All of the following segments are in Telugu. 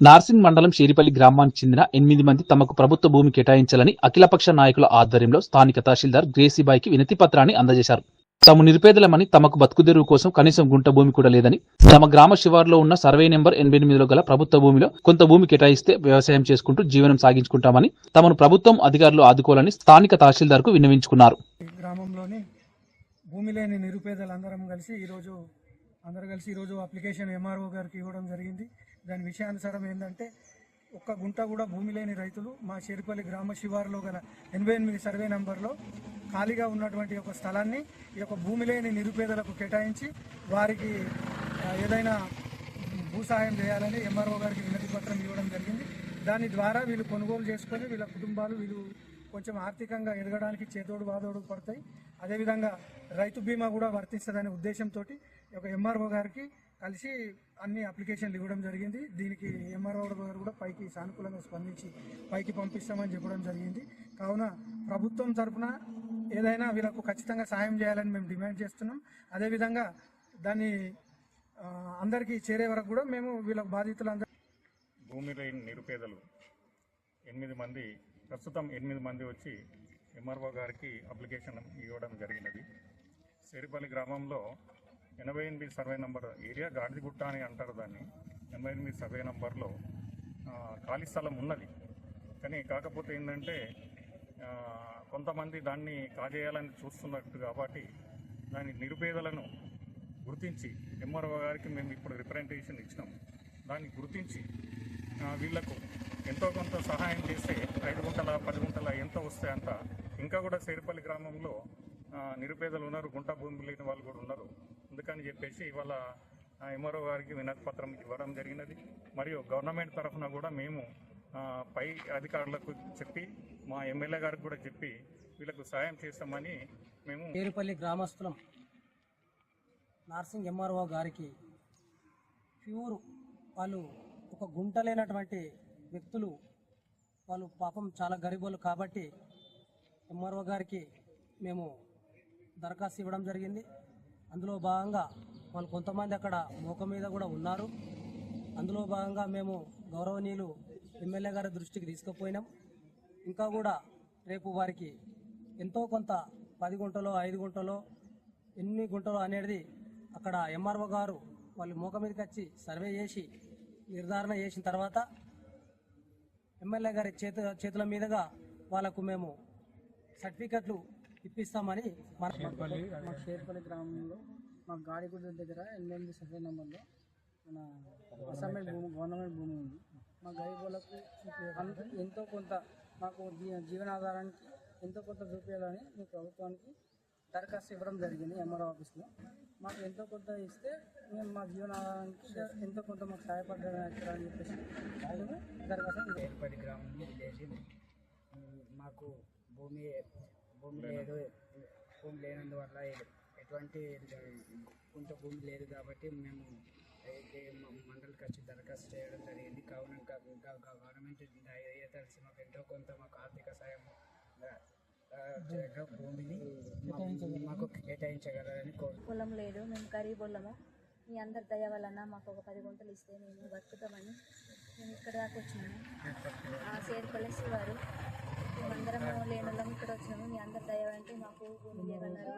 నార్సింగ్ మండలం షేరిపల్లి గ్రామానికి చెందిన ఎనిమిది మంది తమకు ప్రభుత్వ భూమి కేటాయించాలని అఖిలపక్ష నాయకుల ఆధ్వర్యంలో స్థానిక తహసీల్దార్ గ్రేసీబాయికి వినతి పత్రాన్ని అందజేశారు. తాము నిరుపేదలమని తమకు బతుకుదెరువు కోసం కనీసం గుంట భూమి కూడా లేదని తమ గ్రామ శివారులో ఉన్న సర్వే నెంబర్ ఎనభై ఎనిమిదిలో గల ప్రభుత్వ భూమిలో కొంత భూమి కేటాయిస్తే వ్యవసాయం చేసుకుంటూ జీవనం సాగించుకుంటామని తమను ప్రభుత్వం అధికారులు ఆదుకోవాలని స్థానిక తహసీల్దార్కు విన్నవించుకున్నారు. గ్రామంలోని భూమి లేని నిరుపేదలందరం కలిసి ఈరోజు అందరూ కలిసి ఈరోజు అప్లికేషన్ ఎంఆర్ఓ గారికి ఇవ్వడం జరిగింది. దాని విషయానుసారం ఏంటంటే ఒక్క గుంట కూడా భూమి లేని రైతులు మా షేరిపల్లి గ్రామ శివారులో గల ఎనభై ఎనిమిది సర్వే నంబర్లో ఖాళీగా ఉన్నటువంటి ఒక స్థలాన్ని ఈ యొక్క భూమి లేని నిరుపేదలకు కేటాయించి వారికి ఏదైనా భూ సహాయం చేయాలని ఎంఆర్ఓ గారికి వినతి పత్రం ఇవ్వడం జరిగింది. దాని ద్వారా వీళ్ళు కొనుగోలు చేసుకొని వీళ్ళ కుటుంబాలు వీళ్ళు కొంచెం ఆర్థికంగా ఎదగడానికి చేదోడు వాదోడు పడతాయి. అదేవిధంగా రైతు బీమా కూడా వర్తిస్తుందనే ఉద్దేశంతో ఒక ఎంఆర్ఓ గారికి కలిసి అన్ని అప్లికేషన్లు ఇవ్వడం జరిగింది. దీనికి ఎంఆర్ఓ గారు కూడా పైకి సానుకూలంగా స్పందించి పైకి పంపిస్తామని చెప్పడం జరిగింది. కావున ప్రభుత్వం తరఫున ఏదైనా వీళ్ళకు ఖచ్చితంగా సాయం చేయాలని మేము డిమాండ్ చేస్తున్నాం. అదేవిధంగా దాన్ని అందరికీ చేరే వరకు కూడా మేము వీళ్ళ బాధితులందరూ భూమి లేని నిరుపేదలు ఎనిమిది మంది ప్రస్తుతం ఎనిమిది మంది వచ్చి ఎంఆర్ఓ గారికి అప్లికేషన్ ఇవ్వడం జరిగినది. సేరిపల్లి గ్రామంలో ఎనభై ఎనిమిది సర్వే నంబర్ ఏరియా గాడిదిగుట్ట అని అంటారు దాన్ని. ఎనభై ఎనిమిది సర్వే నంబర్లో ఖాళీ స్థలం ఉన్నది. కానీ కాకపోతే ఏంటంటే కొంతమంది దాన్ని కాజేయాలని చూస్తున్నట్టు కాబట్టి దాని నిరుపేదలను గుర్తించి ఎంఆర్ఓ గారికి మేము ఇప్పుడు రిప్రజెంటేషన్ ఇచ్చినాం. దాన్ని గుర్తించి వీళ్ళకు ఎంతో కొంత సహాయం చేస్తే ఐదు గుంటల పది గుంటల ఎంత వస్తే అంత. ఇంకా కూడా సేరిపల్లి గ్రామంలో నిరుపేదలు ఉన్నారు గుంట భూమి లేని వాళ్ళు కూడా ఉన్నారు. అందుకని చెప్పేసి ఇవాళ ఎంఆర్ఓ గారికి వినతి పత్రం ఇవ్వడం జరిగినది. మరియు గవర్నమెంట్ తరఫున కూడా మేము పై అధికారులకు చెప్పి మా ఎమ్మెల్యే గారికి కూడా చెప్పి వీళ్ళకు సాయం చేస్తామని మేము పేరుపల్లి గ్రామస్తులం నార్సింగ్ ఎంఆర్ఓ గారికి ప్యూర్ వాళ్ళు ఒక గుంట లేనటువంటి వ్యక్తులు వాళ్ళు పాపం చాలా గరీబులు కాబట్టి ఎంఆర్ఓ గారికి మేము దరఖాస్తు ఇవ్వడం జరిగింది. అందులో భాగంగా వాళ్ళు కొంతమంది అక్కడ మోక మీద కూడా ఉన్నారు. అందులో భాగంగా మేము గౌరవనీయులు ఎమ్మెల్యే గారి దృష్టికి తీసుకుపోయినాం. ఇంకా కూడా రేపు వారికి ఎంతో కొంత పది గుంటలో ఐదు గుంటలో ఎన్ని గుంటలో అనేది అక్కడ ఎంఆర్ఓ గారు వాళ్ళు మోక మీదకి వచ్చి సర్వే చేసి నిర్ధారణ చేసిన తర్వాత ఎమ్మెల్యే గారి చేతు చేతుల మీదుగా వాళ్ళకు మేము సర్టిఫికెట్లు ఇప్పిస్తామని మన మా షేర్పల్లి గ్రామంలో మా గాడిగుడ్డ దగ్గర ఎనిమిది సర్వే నెంబర్లో మన అసైన్మెంట్ భూమి గవర్నమెంట్ భూమి ఉంది. మా గరీబులకు ఎంతో కొంత మాకు జీవనాధారానికి ఎంతో కొంత చూపించాలని మీ ప్రభుత్వానికి దరఖాస్తు ఇవ్వడం జరిగింది ఎంఆర్ఓ ఆఫీస్లో. మాకు ఎంతో కొంత ఇస్తే మేము మా జీవనాధారానికి ఎంతో కొంత మాకు సహాయపడ్డారని అని చెప్పేసి దరఖాస్తు ఏర్పడి గ్రామం విలేజ్ మాకు భూమి భూమి లేదు. భూమి లేనందువల్ల ఎటువంటి కొంత భూమి లేదు కాబట్టి మేము అయితే మ- మండలికి వచ్చి దరఖాస్తు చేయడం జరిగింది. కావున గవర్నమెంట్ దయతలిసి మాకు ఎంతో కొంత మాకు ఆర్థిక సాయం భూమిని మాకు కేటాయించగలరని కోరు పొలం లేదు మేము గరీబుల్లము మీ అందరి దయ వలన మాకు ఒక పది గుంటలు ఇస్తే మేము బతుకుతామని మేము ఇక్కడ దాకా వచ్చినాము. ఆ సేర్పల్లి వారు వాళ్ళం ఇక్కడ వచ్చినాము మీ అందరి దయ అంటే మాకు భూమి లేవన్నారు.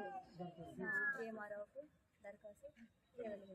దరఖాస్తు ఇవ్వగలిగింది